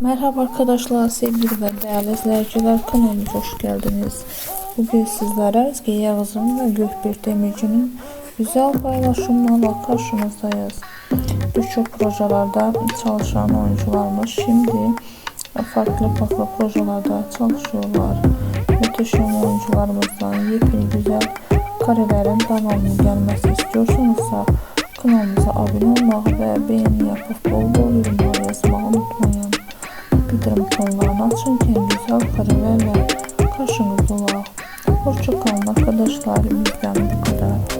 Merhaba arkadaşlar, sevgili ve değerli izleyiciler kanalımıza hoş geldiniz. Bugün sizlere Ezgi ve Gökbir Demirci'nin güzel paylaşımlarla karşınızdayız. Birçok projelerde çalışan oyuncularımız şimdi farklı farklı projelerde çalışıyorlar. Muhteşem oyuncularımızdan yepyeni güzel karelerin devamlı gelmesi istiyorsanızsa kanalımıza abone olmayı ve beğeni yapıp bol Bildirim tonlarını açın ki güzel karelerle karşınızda olalım. Hoşçakalın arkadaşlar. Bizden bu kadar.